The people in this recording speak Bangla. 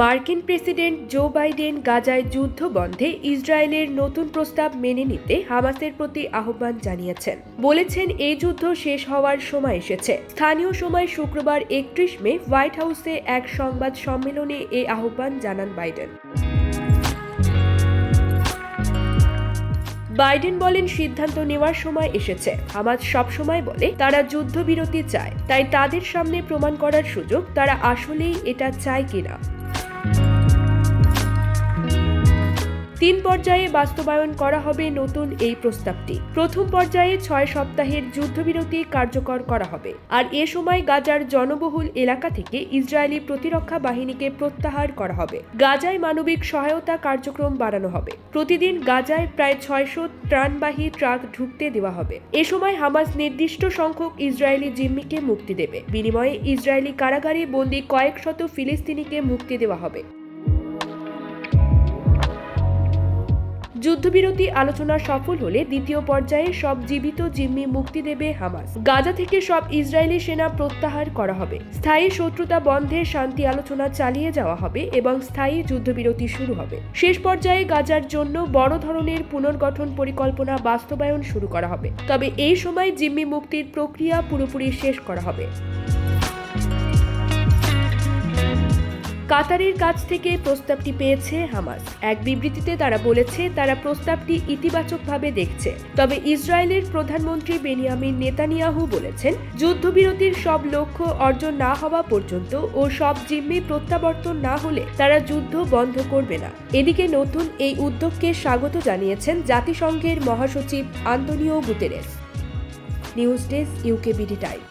মার্কিন প্রেসিডেন্ট জো বাইডেন গাজায় যুদ্ধ বন্ধে ইসরায়েলের নতুন প্রস্তাব মেনে নিতে হামাসের প্রতি আহ্বান জানিয়েছেন। বলেছেন এই যুদ্ধ শেষ হওয়ার সময় এসেছে। স্থানীয় সময় শুক্রবার একত্রিশ মে হোয়াইট হাউসে এক সংবাদ সম্মেলনে এই আহ্বান জানান বাইডেন। বাইডেন বলেন, সিদ্ধান্ত নেওয়ার সময় এসেছে। হামাজ সবসময় বলে, তারা যুদ্ধবিরতি চায়। তাই তাদের সামনে প্রমাণ করার সুযোগ তারা আসলেই এটা চায় কিনা। তিন পর্যায়ে বাস্তবায়ন করা হবে নতুন এই প্রস্তাবটি। প্রথম পর্যায়ে ছয় সপ্তাহের যুদ্ধবিরতি কার্যকর করা হবে। আর এ সময় গাজার জনবহুল এলাকা থেকে ইসরায়েলি প্রতিরক্ষা বাহিনীকে প্রত্যাহার করা হবে। গাজায় মানবিক সহায়তা কার্যক্রম বাড়ানো হবে। প্রতিদিন গাজায় প্রায় ছয়শো ত্রাণবাহী ট্রাক ঢুকতে দেওয়া হবে। এ সময় হামাস নির্দিষ্ট সংখ্যক ইসরায়েলি জিম্মিকে মুক্তি দেবে। বিনিময়ে ইসরায়েলি কারাগারে বন্দী কয়েক শত ফিলিস্তিনিকে মুক্তি দেওয়া হবে। যুদ্ধবিরতি আলোচনা সফল হলে দ্বিতীয় পর্যায়ে সব জীবিত জিম্মি মুক্তি দেবে হামাস। গাজা থেকে সব ইসরায়েলি সেনা প্রত্যাহার করা হবে। স্থায়ী শত্রুতা বন্ধে শান্তি আলোচনা চালিয়ে যাওয়া হবে এবং স্থায়ী যুদ্ধবিরতি শুরু হবে। শেষ পর্যায়ে গাজার জন্য বড় ধরনের পুনর্গঠন পরিকল্পনা বাস্তবায়ন শুরু করা হবে। তবে এই সময় জিম্মি মুক্তির প্রক্রিয়া পুরোপুরি শেষ করা হবে। কাতারের কাছ থেকে প্রস্তাবটি পেয়েছে হামাস। এক বিবৃতিতে তারা বলেছে, তারা প্রস্তাবটি ইতিবাচকভাবে দেখছে। তবে ইসরায়েলের প্রধানমন্ত্রী বেনিয়ামিন নেতানিয়াহু বলেছেন, যুদ্ধবিরতির সব লক্ষ্য অর্জন না হওয়া পর্যন্ত ও সব জিম্মি প্রত্যাবর্তন না হলে তারা যুদ্ধ বন্ধ করবে না। এদিকে নতুন এই উদ্যোগকে স্বাগত জানিয়েছেন জাতিসংঘের মহাসচিব Antonio Guterres. News desk UKBD time.